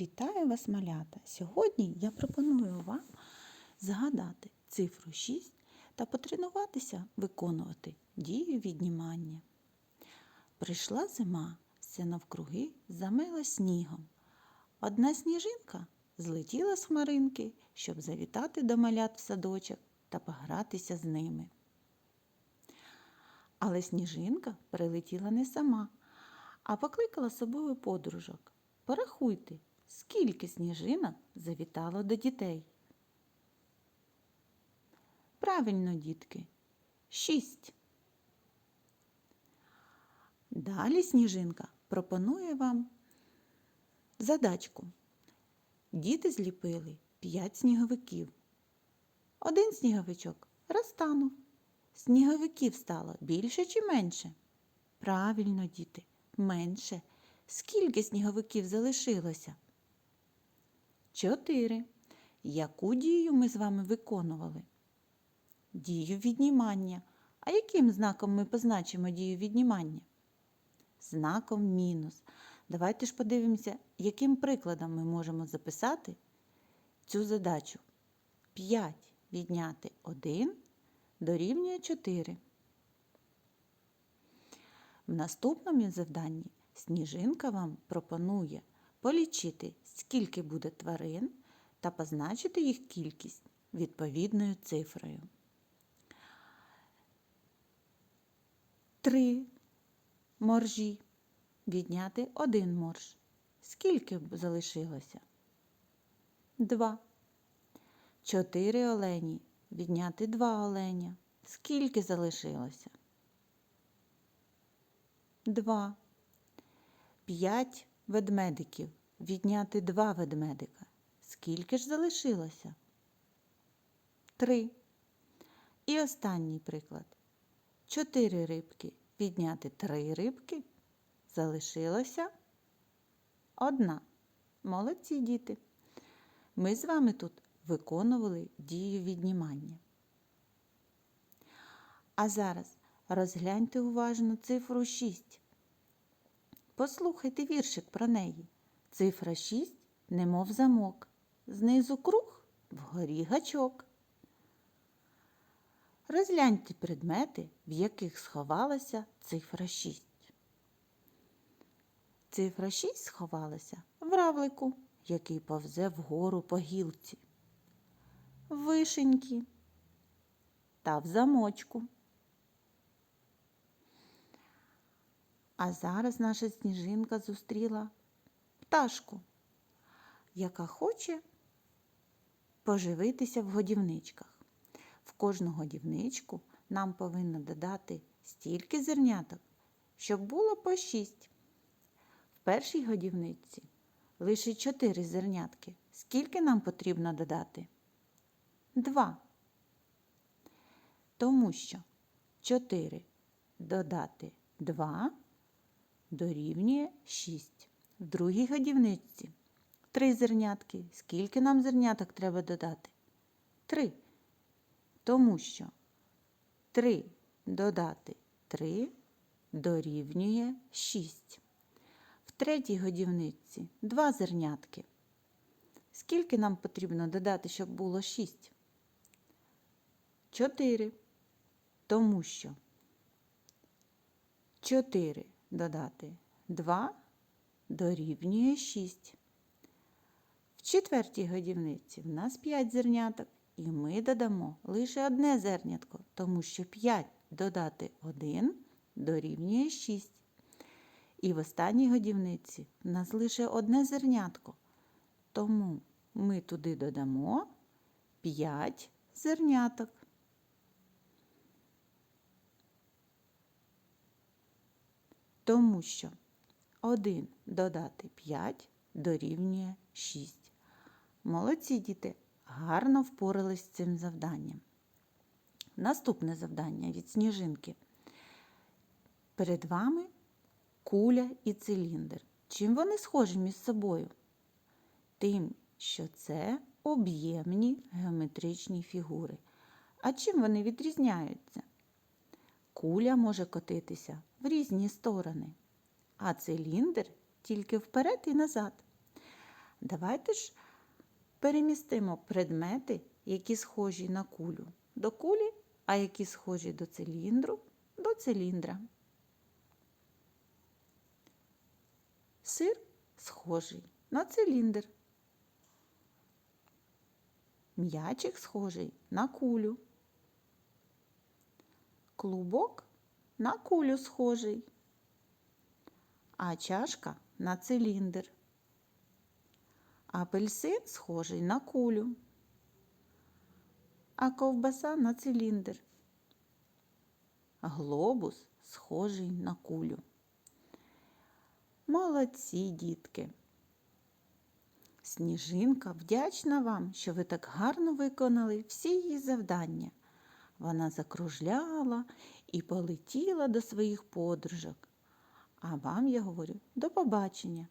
Вітаю вас, малята! Сьогодні я пропоную вам згадати цифру 6 та потренуватися виконувати дію віднімання. Прийшла зима, все навкруги замила снігом. Одна сніжинка злетіла з хмаринки, щоб завітати до малят в садочок та погратися з ними. Але сніжинка прилетіла не сама, а покликала собою подружок. Порахуйте, скільки сніжинок завітало до дітей. Правильно, дітки, шість. Далі сніжинка пропонує вам задачку. Діти зліпили п'ять сніговиків. Один сніговичок розтанув. Сніговиків стало більше чи менше? Правильно, діти, менше. Скільки сніговиків залишилося? Чотири. Яку дію ми з вами виконували? Дію віднімання. А яким знаком ми позначимо дію віднімання? Знаком мінус. Давайте ж подивимося, яким прикладом ми можемо записати цю задачу. 5 відняти 1 дорівнює 4. В наступному завданні Сніжинка вам пропонує полічити, скільки буде тварин та позначити їх кількість відповідною цифрою. Три моржі. Відняти один морж. Скільки б залишилося? Два. Чотири олені. Відняти два оленя. Скільки залишилося? Два. П'ять ведмедиків. Відняти два ведмедика. Скільки ж залишилося? Три. І останній приклад. Чотири рибки. Відняти три рибки. Залишилося одна. Молодці діти. Ми з вами тут виконували дію віднімання. А зараз розгляньте уважно цифру 6. Послухайте віршик про неї. Цифра 6, немов замок. Знизу круг, вгорі гачок. Розгляньте предмети, в яких сховалася цифра 6. Цифра 6 сховалася в равлику, який повзе вгору по гілці, в вишеньки та в замочку. А зараз наша сніжинка зустріла пташку, яка хоче поживитися в годівничках. В кожну годівничку нам повинно додати стільки зерняток, щоб було по шість. В першій годівниці лише чотири зернятки. Скільки нам потрібно додати? Два. Тому що 4 додати 2 дорівнює 6. В другій годівниці 3 зернятки. Скільки нам зерняток треба додати? 3. Тому що 3 додати 3 дорівнює 6. В третій годівниці 2 зернятки. Скільки нам потрібно додати, щоб було 6? 4. Тому що 4 додати 2 дорівнює 6. В четвертій годівниці в нас 5 зерняток, і ми додамо лише одне зернятко, тому що 5 додати 1 дорівнює 6. І в останній годівниці в нас лише одне зернятко, тому ми туди додамо 5 зерняток. Тому що 1 додати 5 дорівнює 6. Молодці діти гарно впорались з цим завданням. Наступне завдання від сніжинки. Перед вами куля і циліндр. Чим вони схожі між собою? Тим, що це об'ємні геометричні фігури. А чим вони відрізняються? Куля може котитися в різні сторони, а циліндр тільки вперед і назад. Давайте ж перемістимо предмети, які схожі на кулю до кулі, а які схожі до циліндру до циліндра. Сир схожий на циліндр. М'ячик схожий на кулю. Клубок на кулю схожий, а чашка на циліндр. Апельсин схожий на кулю, а ковбаса на циліндр. Глобус схожий на кулю. Молодці, дітки! Сніжинка вдячна вам, що ви так гарно виконали всі її завдання. Вона закружляла і полетіла до своїх подружок. А вам я говорю до побачення.